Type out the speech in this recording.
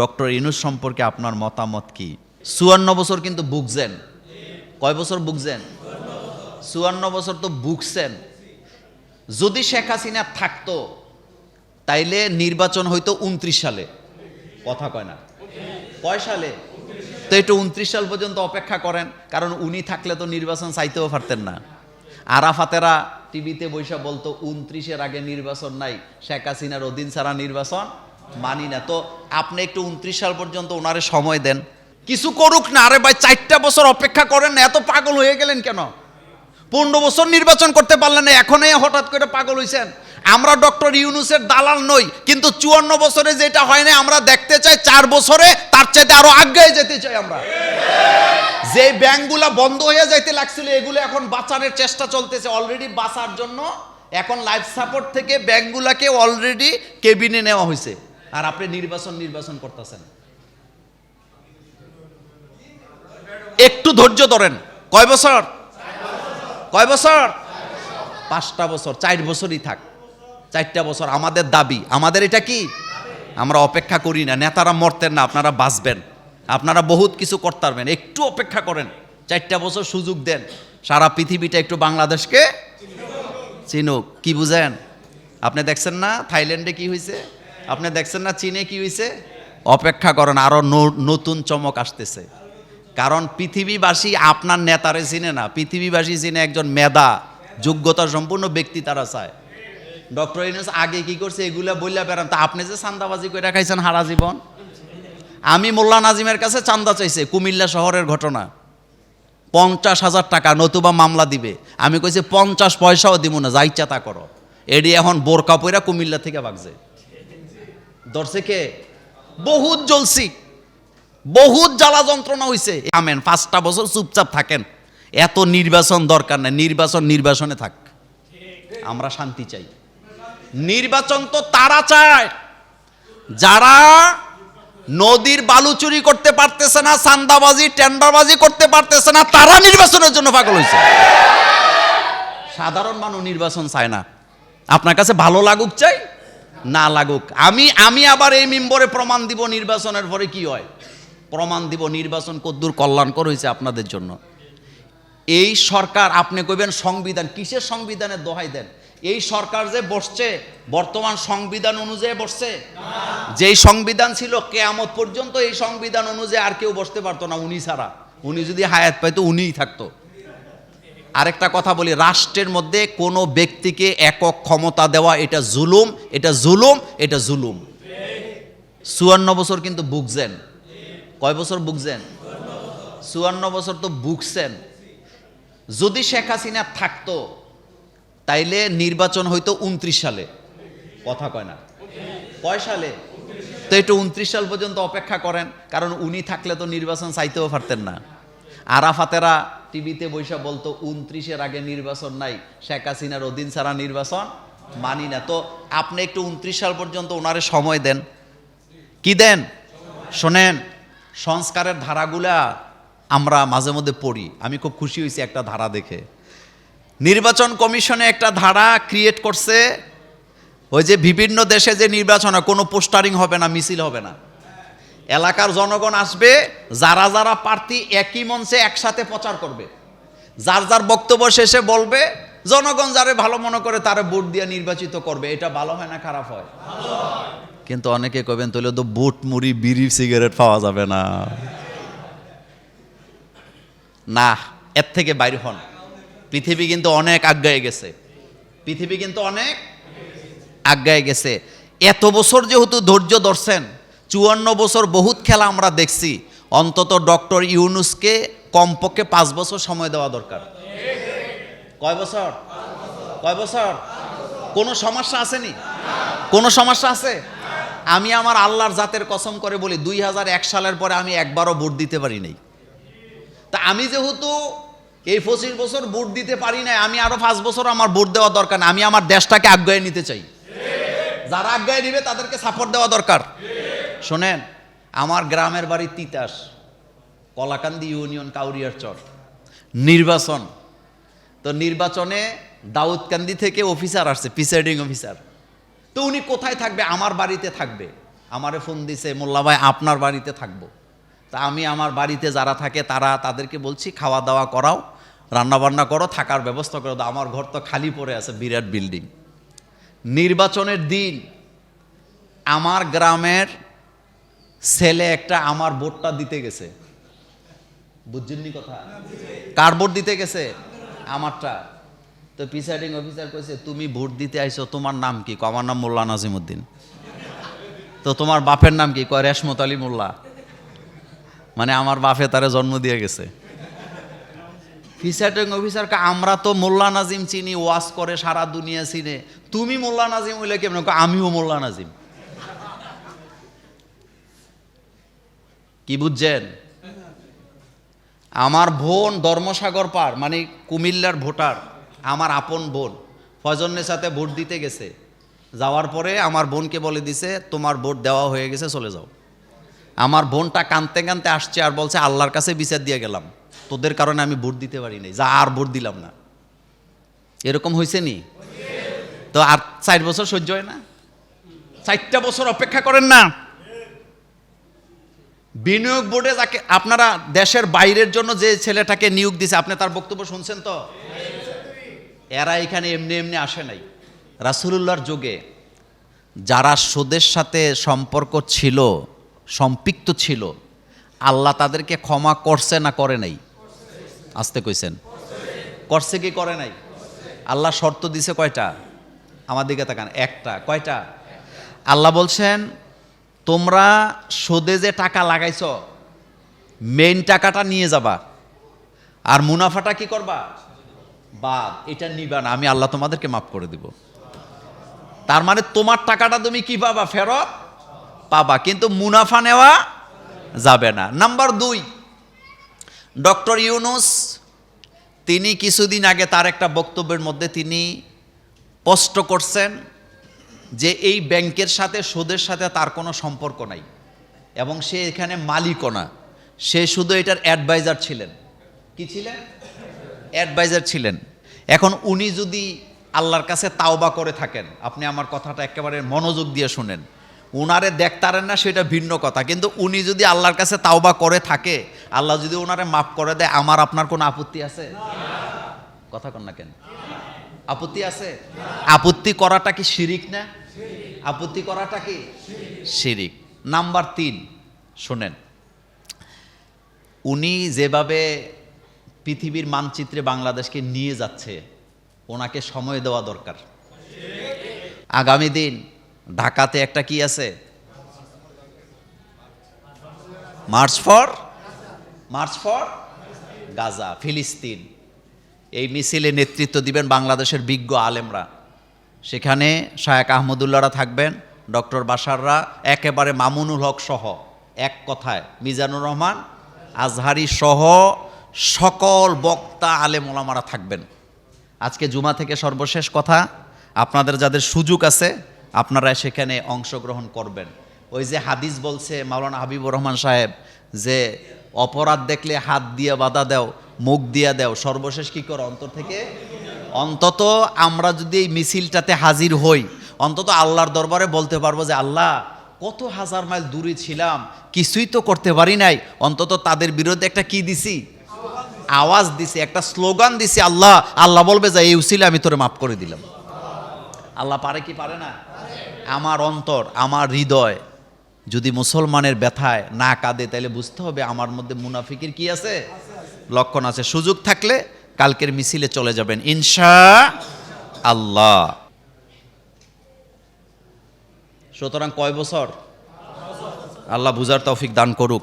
Doctor Yunus সম্পর্কে আপনার মতামত কি? চুয়ান্ন বছর কিন্তু বুকছেন কয় বছর বুকছেন চুয়ান্ন বছর তো বুকছেন যদি শেখ হাসিনা থাকতো, তাইলে নির্বাচন হইতো উনত্রিশ সালে। কথা কয় না। কয় সালে? তো একটু উনত্রিশ সাল পর্যন্ত অপেক্ষা করেন, কারণ উনি থাকলে তো নির্বাচন চাইতেও পারতেন না। আরাফাতেরা টিভিতে বৈশা বলতো, উনত্রিশের আগে নির্বাচন নাই, শেখ হাসিনার অধীন ছাড়া নির্বাচন মানি না। তো আপনি একটু উনত্রিশ সাল পর্যন্ত ওনারে সময় দেন। কিছু করুক না, আরে ভাই, চারটা বছর অপেক্ষা করেন না, এত পাগল হয়ে গেলেন কেন? পনেরো বছর নির্বাচন করতে পারলেন না, এখনই হঠাৎ করে পাগল হয়েছেন আমরা ডক্টর ইউনুসের দালাল নই, কিন্তু চুয়ান্ন বছরে যেটা হয় না, আমরা দেখতে চাই চার বছরে তার চাইতে আরও আগে যেতে চাই আমরা। যে ব্যাংকগুলা বন্ধ হয়ে যাইতে লাগছিল, এগুলো এখন বাঁচানোর চেষ্টা চলতেছে অলরেডি বাঁচার জন্য। এখন লাইফ সাপোর্ট থেকে ব্যাংকগুলাকে অলরেডি কেবিনে নেওয়া হয়েছে আর আপনি নির্বাচন নির্বাচন করতেছেন। একটু ধৈর্য ধরেন। কয় বছর? কয় বছর? পাঁচটা বছর, চার বছরই থাক। চারটা বছর আমাদের দাবি। আমাদের এটা কি? আমরা অপেক্ষা করি না। নেতারা মরতেন না, আপনারা বাঁচবেন। আপনারা বহুত কিছু করতে পারবেন একটু অপেক্ষা করেন। চারটা বছর সুযোগ দেন। সারা পৃথিবীটা একটু বাংলাদেশকে চিনুক। কি বুঝেন? আপনি দেখছেন না? থাইল্যান্ডে কি হয়েছে আপনি দেখছেন না চীনে কি হয়েছে অপেক্ষা করেন, আরও নতুন চমক আসতেছে। কারণ পৃথিবীবাসী আপনার নেতারে চিনে না। পৃথিবীবাসী চিনে একজন মেধা যোগ্যতা সম্পূর্ণ ব্যক্তি তারা চায়। ডক্টর ইউনুস আগে কি করছে? এগুলা বললা বেড়ান। তা আপনি যে চান্দাবাজি করে খাইছেন হারা জীবন? আমি মোল্লা নাজিমের কাছে চান্দা চাইছে, কুমিল্লা শহরের ঘটনা। পঞ্চাশ হাজার টাকা নতুবা মামলা দিবে। আমি কইছি, পঞ্চাশ পয়সাও দিব না যা ইচ্ছা তা করো। এডি এখন বোরকা পইরা কুমিল্লা থেকে বাগছে ধরছে কে? বহুত জ্বলছি। বহুত জ্বালা যন্ত্রণা হইছে। আমেন, পাঁচটা বছর চুপচাপ থাকেন। এত নির্বাচন দরকার নাই। নির্বাচন নির্বাচনে থাক। আমরা শান্তি চাই। নির্বাচন তো তারা চায়। যারা নদীর বালু চুরি করতে পারতেছে না, চান্দাবাজি, টেন্ডারবাজি করতে পারতেছে না, তারা নির্বাচনের জন্য পাগল হয়েছে সাধারণ মানুষ নির্বাচন চায় না। আপনার কাছে ভালো লাগুক চাই না লাগুক। আমি আমি আবার এই মেম্বরে প্রমাণ দিব নির্বাচনের পরে কি হয়। প্রমাণ দিব নির্বাচন কদ্দূর কল্যাণকর হয়েছে আপনাদের জন্য। এই সরকার, আপনি কইবেন সংবিধান, কিসের সংবিধানের দোহাই দেন? এই সরকার যে বসছে, বর্তমান সংবিধান অনুযায়ী বসছে? যেই সংবিধান ছিল কেয়ামত পর্যন্ত এই সংবিধান অনুযায়ী আর কেউ বসতে পারতো না উনি ছাড়া। উনি যদি হায়াত পাইতো, উনিই থাকতো। আরেকটা কথা বলি, রাষ্ট্রের মধ্যে কোনো ব্যক্তিকে একক ক্ষমতা দেওয়া এটা জুলুম এটা জুলুম এটা জুলুম। চুয়ান্ন বছর কিন্তু বুকছেন কয় বছর বুকছেন চুয়ান্ন বছর তো বুকছেন যদি শেখ হাসিনা থাকতো, তাইলে নির্বাচন হইতো উনত্রিশ সালে। কথা কয় না। কয় সালে? তো একটু উনত্রিশ সাল পর্যন্ত অপেক্ষা করেন, কারণ উনি থাকলে তো নির্বাচন চাইতেও পারতেন না। আরাফাতেরা টিভিতে বৈশা বলতো, উনত্রিশের আগে নির্বাচন নাই, শেখ হাসিনার অধীন ছাড়া নির্বাচন মানি না। তো আপনি একটু উনত্রিশ সাল পর্যন্ত ওনারে সময় দেন। কি দেন? শোনেন, সংস্কারের ধারাগুলা আমরা মাঝে মধ্যে পড়ি। আমি খুব খুশি হয়েছি একটা ধারা দেখে। নির্বাচন কমিশনে একটা ধারা ক্রিয়েট করছে, ওই যে বিভিন্ন দেশে যে নির্বাচন কোনো পোস্টারিং হবে না, মিছিল হবে না। এলাকার জনগণ আসবে, যারা যারা প্রার্থী একই মঞ্চে একসাথে প্রচার করবে। যার যার বক্তব্য শেষে বলবে, জনগণ যারে ভালো মনে করে তারা ভোট দিয়ে নির্বাচিত করবে। এটা ভালো হয় না খারাপ হয়? কিন্তু অনেকে কবেন তো বুট, মুড়ি, বিড়ি, সিগারেট পাওয়া যাবে না। না, এর থেকে বাইরে হন। পৃথিবী কিন্তু অনেক আজ্ঞায় গেছে। পৃথিবী কিন্তু অনেক আজ্ঞায় গেছে। এত বছর যেহেতু ধৈর্য ধরছেন চুয়ান্ন বছর বহুত খেলা আমরা দেখছি। অন্তত ডক্টর ইউনুসকে কমপক্ষে পাঁচ বছর সময় দেওয়া দরকার। কয় বছর? কয় বছর? কোনো সমস্যা আসেনি? কোনো সমস্যা আছে? আমি আমার আল্লাহর জাতের কসম করে বলি, দুই হাজার এক সালের পরে আমি একবারও ভোট দিতে পারি নাই। তা আমি যেহেতু এই পঁচিশ বছর ভোট দিতে পারি নাই, আমি আরও পাঁচ বছর আমার ভোট দেওয়া দরকার আমি আমার দেশটাকে আজ্ঞায় নিতে চাই। যারা আজ্ঞায় নিবে তাদেরকে সাপোর্ট দেওয়া দরকার। শোনেন, আমার গ্রামের বাড়ি তিতাস, কলাকান্দি ইউনিয়ন কাউরিয়ার চর। নির্বাচন। তো নির্বাচনে দাউদকান্দি থেকে অফিসার আসছে, প্রিসাইডিং অফিসার। তো উনি কোথায় থাকবে? আমার বাড়িতে থাকবে। আমারে ফোন দিছে, মোল্লা ভাই, আপনার বাড়িতে থাকব। তা আমি আমার বাড়িতে যারা থাকে, তারা তাদেরকে বলছি, খাওয়া দাওয়া করাও রান্না বান্না করো, থাকার ব্যবস্থা করো। দাও আমার ঘর তো খালি পড়ে আছে, বিরাট বিল্ডিং। নির্বাচনের দিন, আমার গ্রামের ছেলে একটা আমার ভোটটা দিতে গেছে। বুঝছেননি কথা? কার ভোট দিতে গেছে? আমারটা। তো প্রিসাইডিং অফিসার কইছে, তুমি ভোট দিতে আইছো, তোমার নাম কি? আমার নাম মোল্লা নাজিমুদ্দিন। তো তোমার বাপের নাম কি? কয়, রেশমত আলী মোল্লা। মানে আমার বাপে তারে জন্ম দিয়ে গেছে। প্রিসাইডিং অফিসার আমরা তো মোল্লা নাজিম চিনি, ওয়াজ করে সারা দুনিয়া চিনে। তুমি মোল্লা নাজিম হইলে কেমন? আমিও মোল্লা নাজিম। কি বুঝছেন আমার বোন ধর্মসাগর পার মানে কুমিল্লার ভোটার, আমার আপন বোন। ফজনের সাথে ভোট দিতে গেছে। যাওয়ার পরে আমার বোনকে বলে দিছে, তোমার ভোট দেওয়া হয়ে গেছে, চলে যাও। আমার বোনটা কানতে কানতে আসছে আর বলছে, আল্লাহর কাছে বিচার দিয়ে গেলাম। তোদের কারণে আমি ভোট দিতে পারি নাই, যা আর ভোট দিলাম না। এরকম হয়েছে নি? তো আর চার বছর সহ্য হয় না? চারটা বছর অপেক্ষা করেন না? বিনিয়োগ বোর্ডে যাকে আপনারা দেশের বাইরের জন্য যে ছেলেটাকে নিয়োগ দিছে, আপনি তার বক্তব্য শুনছেন তো? এরা এখানে এমনি এমনি আসে নাই। রাসুলুল্লাহর যুগে যারা সুদের সাথে সম্পর্ক ছিল, সম্পৃক্ত ছিল, আল্লাহ তাদেরকে ক্ষমা করছে না করে নাই? আসতে কইছেন। করছে কি করে নাই? আল্লাহ শর্ত দিছে কয়টা? আমার দিকে তাকান, একটা। কয়টা? আল্লাহ বলছেন তোমরা সোদে যে টাকা লাগাইছ মেইন টাকাটা নিয়ে যাবা। আর মুনাফাটা কি করবা? বাদ, এটা নিবা না। আমি আল্লাহ তোমাদেরকে মাফ করে দিব। তার মানে তোমার টাকাটা তুমি কি পাবা? ফেরত পাবা। কিন্তু মুনাফা নেওয়া যাবে না। নাম্বার দুই, ডক্টর ইউনুস, তিনি কিছুদিন আগে তার একটা বক্তব্যের মধ্যে তিনি স্পষ্ট করছেন। যে এই ব্যাংকের সাথে, সুদের সাথে তার কোনো সম্পর্ক নাই। এবং সে এখানে মালিকও না। সে শুধু এটার অ্যাডভাইজার ছিলেন। কি ছিলেন? অ্যাডভাইজার ছিলেন। এখন উনি যদি আল্লাহর কাছে তাওবা করে থাকেন, আপনি আমার কথাটা একেবারে মনোযোগ দিয়ে শুনেন। উনারে দেখতারেন না, সেটা ভিন্ন কথা। কিন্তু উনি যদি আল্লাহর কাছে তাওবা করে থাকে, আল্লাহ যদি ওনারে মাফ করে দেয়, আমার আপনার কোনো আপত্তি আছে? কথা কন না কেন? আপত্তি আছে? আপত্তি করাটা কি শিরিক না? আপত্তি করাটা কি? শিরিক। নাম্বার তিন, শোনেন। উনি যেভাবে পৃথিবীর মানচিত্রে বাংলাদেশকে নিয়ে যাচ্ছে, ওনাকে সময় দেওয়া দরকার। আগামী দিন ঢাকাতে একটা কি আছে? March for? March for? Gaza, ফিলিস্তিন। এই মিছিলে নেতৃত্ব দিবেন বাংলাদেশের বিজ্ঞ আলেমরা। সেখানে শায়েক আহমদুল্লাহরা থাকবেন, ডক্টর বাসাররা একেবারে মামুনুল হক সহ, এক কথায়, মিজানুর রহমান, আজহারি সহ সকল বক্তা আলেম ওলামারা থাকবেন। আজকে জুমা থেকে সর্বশেষ কথা, আপনাদের যাদের সুযোগ আছে, আপনারা সেখানে অংশগ্রহণ করবেন। ওই যে হাদিস বলছে মাওলানা হাবিবুর রহমান সাহেব যে, অপরাধ দেখলে হাত দিয়ে বাধা দাও মুখ দিয়ে দাও। সর্বশেষ কি করো? অন্তর থেকে? অন্তত আমরা যদি এই মিছিলটাতে হাজির হই, অন্তত আল্লাহর দরবারে বলতে পারব যে, আল্লাহ, কত হাজার মাইল দূরে ছিলাম, কিছুই তো করতে পারি নাই। অন্তত তাদের বিরুদ্ধে একটা কি দিছি? আওয়াজ দিছি, একটা স্লোগান দিছি, আল্লাহ আল্লাহ বলবে যে, এই উসিলে আমি তোরে মাফ করে দিলাম। আল্লাহ পারে কি পারে না? আমার অন্তর, আমার হৃদয় যদি মুসলমানের ব্যথায় না কাঁদে, তাহলে বুঝতে হবে আমার মধ্যে মুনাফিকের কি আছে? লক্ষণ আছে। সুযোগ থাকলে কালকের মিছিলে চলে যাবেন। ইনশা আল্লাহ সুতরাং কয় বছর? আল্লাহ বুঝার তৌফিক দান করুক।